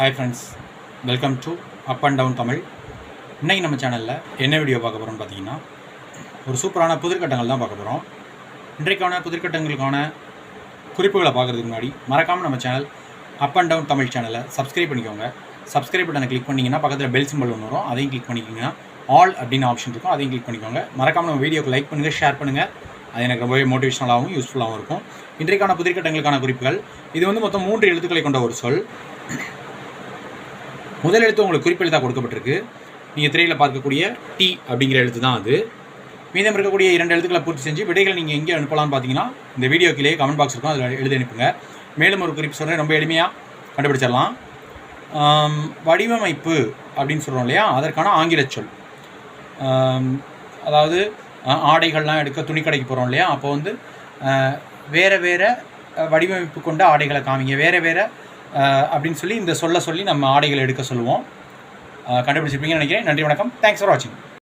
Hi friends welcome to up and down Tamil இன்றைக்கி நம்ம சேனலில் என்ன வீடியோ பார்க்க போகிறோம்னு பார்த்தீங்கன்னா ஒரு சூப்பரான புதிர்கட்டங்கள் தான் பார்க்க போகிறோம் இன்றைக்கான புதிர்கட்டங்களுக்கான குறிப்புகளை பார்க்குறதுக்கு முன்னாடி மறக்காமல் நம்ம channel up and down Tamil சேனலை சப்ஸ்கிரைப் பண்ணிக்கோங்க. சப்ஸ்கிரைப் பட்டனை கிளிக் பண்ணிங்கன்னா பக்கத்தில் பெல் சிம்பிள் ஒன்று வரும். அதையும் கிளிக் பண்ணிக்கிங்கன்னா ஆல் அப்படின்னு ஆப்ஷன் இருக்கும். அதையும் கிளிக் பண்ணிக்கோங்க. மறக்காமல் நம்ம வீடியோக்கு லைக் பண்ணுங்கள் ஷேர் பண்ணுங்கள் அது எனக்கு ரொம்பவே மோட்டிவேஷனலாகவும் யூஸ்ஃபுல்லாகவும் இருக்கும். இன்றைக்கான புதிர்கட்டங்களுக்கான குறிப்புகள். இது வந்து மொத்தம் மூன்று எழுத்துக்களை கொண்ட ஒரு சொல். முதல் எழுத்து உங்களுக்கு குறிப்பெழுத்தாக கொடுக்கப்பட்டிருக்கு. நீங்கள் திரையில் பார்க்கக்கூடிய டி அப்படிங்கிற எழுத்து தான் அது. மீதம் இருக்கக்கூடிய இரண்டு எழுத்துக்களை பூர்த்தி செஞ்சு விடைகள் நீங்கள் எங்கே அனுப்பலாம்னு பார்த்தீங்கன்னா இந்த வீடியோ கீழே கமெண்ட் பாக்ஸ் இருக்கும் அதில் எழுதி அனுப்புங்க. மேலும் ஒரு குறிப்பு சொல்கிறேன் ரொம்ப எளிமையாக கண்டுபிடிச்சிடலாம். வடிவமைப்பு அப்படின்னு சொல்கிறோம் இல்லையா? அதற்கான ஆங்கிலச் சொல். அதாவது ஆடைகள்லாம் எடுக்க துணி கடைக்கு போகிறோம் இல்லையா? அப்போ வந்து வேறு வேறு வடிவமைப்பு கொண்ட ஆடைகளை காமிங்க. வேறு வேறு அப்படின்னு சொல்லி இந்த சொல்ல சொல்லி நம்ம ஆடைகளை எடுக்க சொல்லுவோம். கண்டுபிடிச்சிருப்பீங்கன்னு நினைக்கிறேன். நன்றி வணக்கம். தேங்க்ஸ் ஃபார் வாட்சிங்